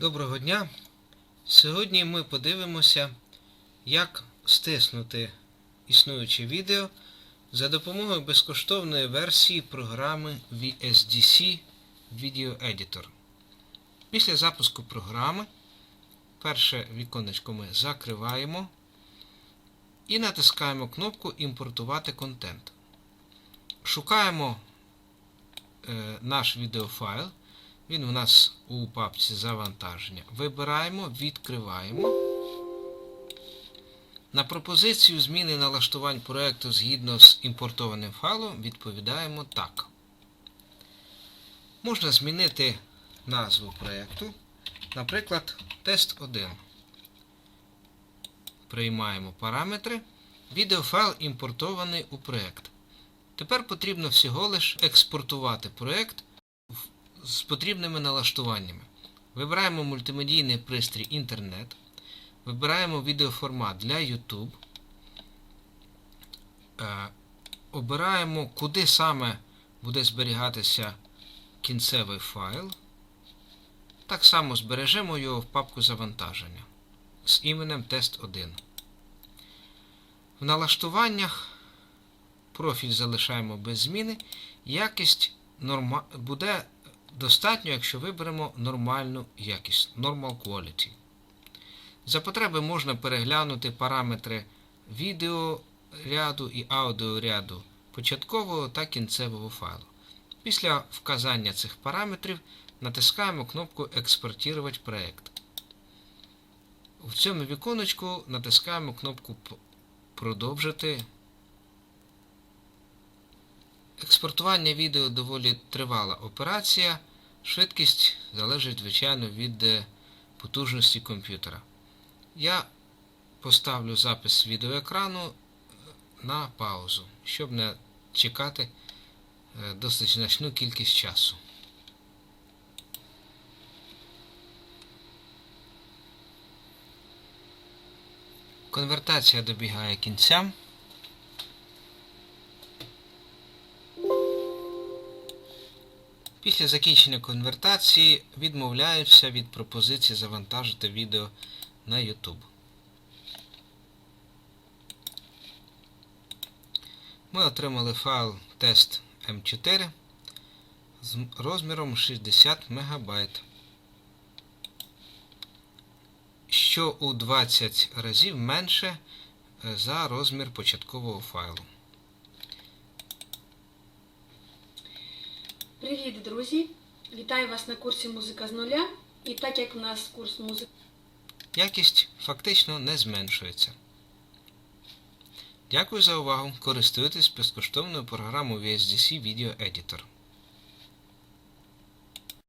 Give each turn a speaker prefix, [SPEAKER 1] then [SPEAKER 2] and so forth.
[SPEAKER 1] Доброго дня! Сьогодні ми подивимося, як стиснути існуюче відео за допомогою безкоштовної версії програми VSDC Video Editor. Після запуску програми перше віконечко ми закриваємо і натискаємо кнопку Імпортувати контент. Шукаємо е, наш відеофайл. Він у нас у папці завантаження. Вибираємо, відкриваємо. На пропозицію зміни налаштувань проєкту згідно з імпортованим файлом відповідаємо так. Можна змінити назву проєкту. Наприклад, тест 1. Приймаємо параметри. Відеофайл імпортований у проєкт. Тепер потрібно всього лиш експортувати проєкт з потрібними налаштуваннями. Вибираємо мультимедійний пристрій інтернет. Вибираємо відеоформат для YouTube. Е, обираємо, куди саме буде зберігатися кінцевий файл. Так само збережемо його в папку завантаження з іменем тест1. В налаштуваннях профіль залишаємо без зміни. Якість норма... буде достатньо, якщо виберемо нормальну якість Normal Quality. За потреби можна переглянути параметри відеоряду і аудіоряду початкового та кінцевого файлу. Після вказання цих параметрів натискаємо кнопку Експортувати проєкт. В цьому віконечку натискаємо кнопку Продовжити. Експортування відео доволі тривала операція. Швидкість залежить, звичайно, від е, потужності комп'ютера. Я поставлю запис відеоекрану е, на паузу, щоб не чекати е, досить значну кількість часу. Конвертація добігає кінця. Після закінчення конвертації відмовляюся від пропозиції завантажити відео на YouTube. Ми отримали файл тест M4 з розміром 60 МБ, що у 20 разів менше е, за розмір початкового файлу.
[SPEAKER 2] Привіт, друзі! Вітаю вас на курсі Музика з нуля. І так як у нас курс музики
[SPEAKER 1] Якість фактично не зменшується. Дякую за увагу. Користуйтесь безкоштовною програмою VSDC Video Editor.